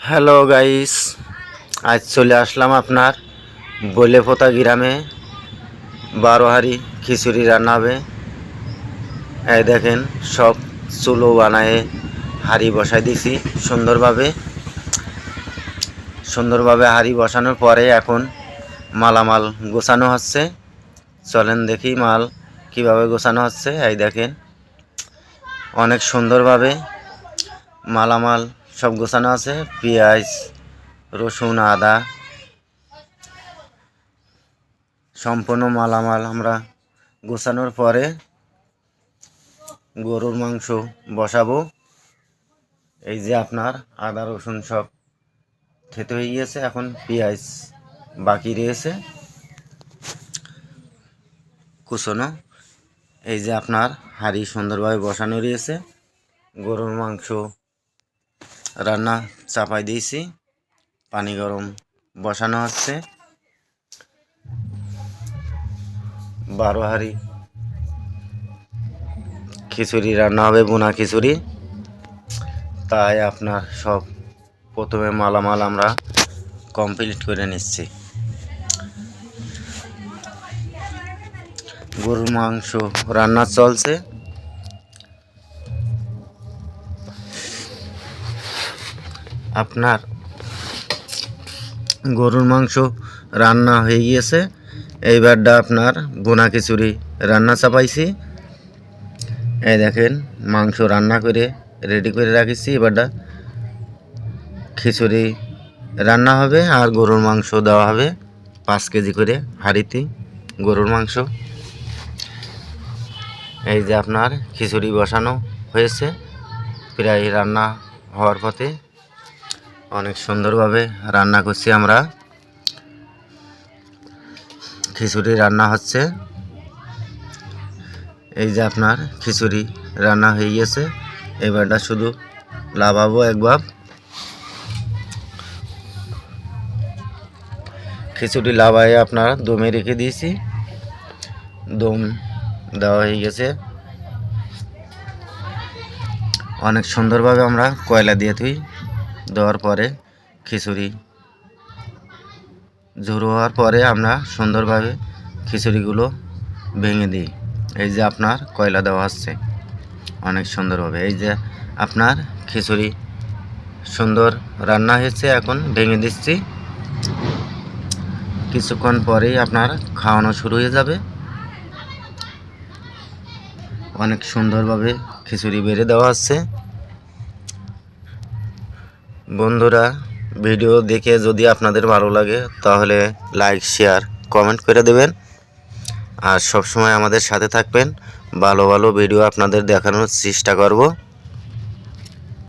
Hello guys আজ চলে আসলাম আপনার বলেপোতা গ্রামে বারো হাঁড়ি খিচুড়ি রান্না হবে এই দেখেন, সব চুলো বানায়ে হাঁড়ি বসাই দিছি সুন্দরভাবে। সুন্দরভাবে হাঁড়ি বসানোর পরে এখন মালামাল গোছানো হচ্ছে। চলেন দেখি মাল কীভাবে গোছানো হচ্ছে। এই দেখেন, অনেক সুন্দরভাবে মালামাল সব গোছানো আছে, পেঁয়াজ, রসুন, আদা। সম্পূর্ণ মালামাল আমরা গোছানোর পরে গরুর মাংস বসাবো। এই যে আপনার আদা, রসুন সব থেতে হয়ে গিয়েছে, এখন পেঁয়াজ বাকি রয়েছে। কুচনো এই যে আপনার হাঁড়ি সুন্দরভাবে বসানো রয়েছে, গরুর মাংস রান্না চাপাই দিয়েছি। পানি গরম বসানো হচ্ছে। বারো হাঁড়ি খিচুড়ি রান্না হবে বোনা খিচুড়ি। তাই আপনার সব প্রথমে মালামাল আমরা কমপ্লিট করে নিচ্ছি। গরুর মাংস রান্না চলছে। আপনার গরুর মাংস রান্না হয়ে গিয়েছে। এইবারটা আপনার বোনা খিচুড়ি রান্না চাপাইছি। এই দেখেন, মাংস রান্না করে রেডি করে রাখিছি। এবারটা খিচুড়ি রান্না হবে আর গরুর মাংস দেওয়া হবে পাঁচ কেজি করে হাঁড়িতে গরুর মাংস। এই যে আপনার খিচুড়ি বসানো হয়েছে, প্রায় রান্না হওয়ার পথে অনেক সুন্দরভাবে রান্না করছি আমরা। খিচুড়ি রান্না হচ্ছে। এই যে আপনার খিচুড়ি রান্না হয়ে গেছে। এবারটা শুধু লাভাবো একবার খিচুড়ি লাভাই আপনার দমে রেখে দিয়েছি। দম দেওয়া হয়ে গেছে। অনেক সুন্দরভাবে আমরা কয়লা দিয়ে তুই দেওয়ার পরে খিচুড়ি। ঝুরো হওয়ার পরে আমরা সুন্দরভাবে খিচুড়িগুলো ভেঙে দিই। এই যে আপনার কয়লা দেওয়া হচ্ছে, অনেক সুন্দরভাবে। এই যে আপনার খিচুড়ি সুন্দর রান্না হয়েছে, এখন ভেঙে দিচ্ছি। কিছুক্ষণ পরেই আপনার খাওয়ানো শুরু হয়ে যাবে। অনেক সুন্দরভাবে খিচুড়ি বেড়ে দেওয়া হচ্ছে। বন্ধুরা, ভিডিও দেখে যদি আপনাদের ভালো লাগে, তাহলে লাইক শেয়ার কমেন্ট করে দেবেন। আর সবসময় আমাদের সাথে থাকবেন। ভালো ভালো ভিডিও আপনাদের দেখানোর চেষ্টা করব।